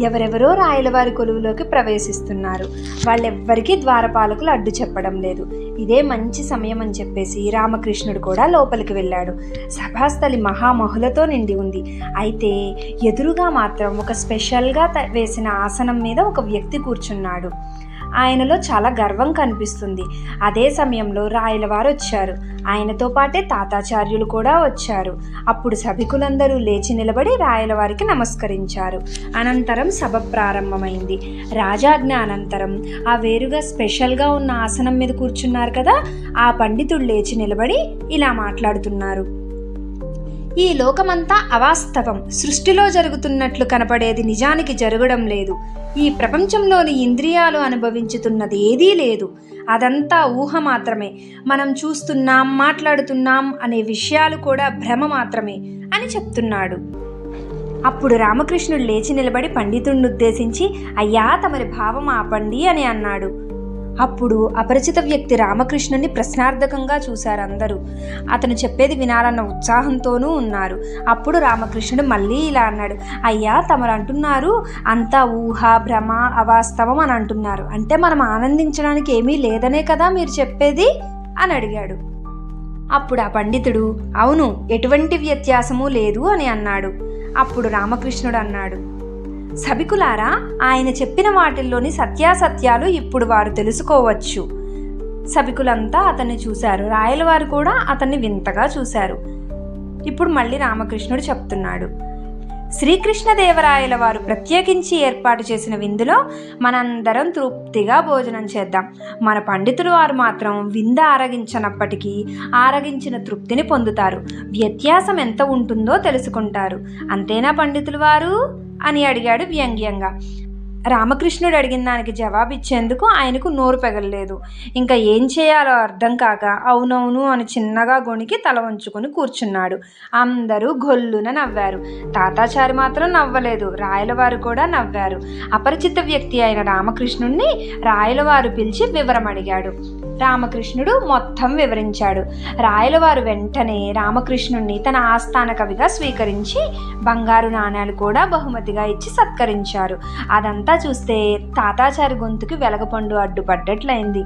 ఎవరెవరో రాయలవారి కొలువులోకి ప్రవేశిస్తున్నారు. వాళ్ళెవ్వరికీ ద్వారపాలకులు అడ్డు చెప్పడం లేదు. ఇదే మంచి సమయం అని చెప్పేసి రామకృష్ణుడు కూడా లోపలికి వెళ్ళాడు. సభాస్థలి మహామహులతో నిండి ఉంది. అయితే ఎదురుగా మాత్రం ఒక స్పెషల్గా వేసిన ఆసనం మీద ఒక వ్యక్తి కూర్చున్నాడు. ఆయనలో చాలా గర్వం కనిపిస్తుంది. అదే సమయంలో రాయలవారు వచ్చారు. ఆయనతో పాటే తాతాచార్యులు కూడా వచ్చారు. అప్పుడు సభికులందరూ లేచి నిలబడి రాయలవారికి నమస్కరించారు. అనంతరం సభ ప్రారంభమైంది. రాజాజ్ఞ అనంతరం ఆ వేరుగా స్పెషల్గా ఉన్న ఆసనం మీద కూర్చున్నారు కదా ఆ పండితుడు లేచి నిలబడి ఇలా మాట్లాడుతున్నారు. ఈ లోకమంతా అవాస్తవం. సృష్టిలో జరుగుతున్నట్లు కనపడేది నిజానికి జరగడం లేదు. ఈ ప్రపంచంలోని ఇంద్రియాలు అనుభవించుతున్నది ఏదీ లేదు. అదంతా ఊహ మాత్రమే. మనం చూస్తున్నాం మాట్లాడుతున్నాం అనే విషయాలు కూడా భ్రమ మాత్రమే అని చెప్తున్నాడు. అప్పుడు రామకృష్ణుడు లేచి నిలబడి పండితుడిని ఉద్దేశించి అయ్యా తమరి భావం ఆపండి అని అన్నాడు. అప్పుడు అపరిచిత వ్యక్తి రామకృష్ణుని ప్రశ్నార్థకంగా చూశారు అందరూ. అతను చెప్పేది వినాలన్న ఉత్సాహంతోనూ ఉన్నారు. అప్పుడు రామకృష్ణుడు మళ్ళీ ఇలా అన్నాడు అయ్యా తమరు అంటున్నారు అంతా ఊహ భ్రమ అవాస్తవం అని అంటున్నారు. అంటే మనం ఆనందించడానికి ఏమీ లేదనే కదా మీరు చెప్పేది? అని అడిగాడు. అప్పుడు ఆ పండితుడు అవును ఎటువంటి వ్యత్యాసము లేదు అని అన్నాడు. అప్పుడు రామకృష్ణుడు అన్నాడు సభికులారా ఆయన చెప్పిన వాటిల్లోని సత్యాసత్యాలు ఇప్పుడు వారు తెలుసుకోవచ్చు. సభికులంతా అతన్ని చూశారు. రాయలవారు కూడా అతన్ని వింతగా చూశారు. ఇప్పుడు మళ్ళీ రామకృష్ణుడు చెప్తున్నాడు. శ్రీకృష్ణదేవరాయల వారు ప్రత్యేకించి ఏర్పాటు చేసిన విందులో మనందరం తృప్తిగా భోజనం చేద్దాం. మన పండితులు వారు మాత్రం వింద ఆరగించనప్పటికీ ఆరగించిన తృప్తిని పొందుతారు. వ్యత్యాసం ఎంత ఉంటుందో తెలుసుకుంటారు. అంతేనా పండితులు వారు? అని అడిగాడు వ్యంగ్యంగా. రామకృష్ణుడు అడిగిన దానికి జవాబిచ్చేందుకు ఆయనకు నోరు పెగలలేదు. ఇంకా ఏం చేయాలో అర్థం కాక అవునవును అని చిన్నగా గొణికి తల వంచుకొని కూర్చున్నాడు. అందరూ గొల్లున నవ్వారు. తాతాచారి మాత్రం నవ్వలేదు. రాయలవారు కూడా నవ్వారు. అపరిచిత వ్యక్తి అయిన రామకృష్ణుణ్ణి రాయలవారు పిలిచి వివరం అడిగాడు రామకృష్ణుడు మొత్తం వివరించాడు. రాయలవారు వెంటనే రామకృష్ణుణ్ణి తన ఆస్థాన కవిగా స్వీకరించి బంగారు నాణేలు కూడా బహుమతిగా ఇచ్చి సత్కరించారు. అదంతా చూస్తే తాతాచారి గొంతుకి వెలగపండు అడ్డుపడ్డట్లయింది.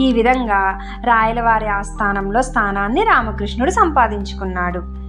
ఈ విధంగా రాయలవారి ఆస్థానంలో స్థానాన్ని రామకృష్ణుడు సంపాదించుకున్నాడు.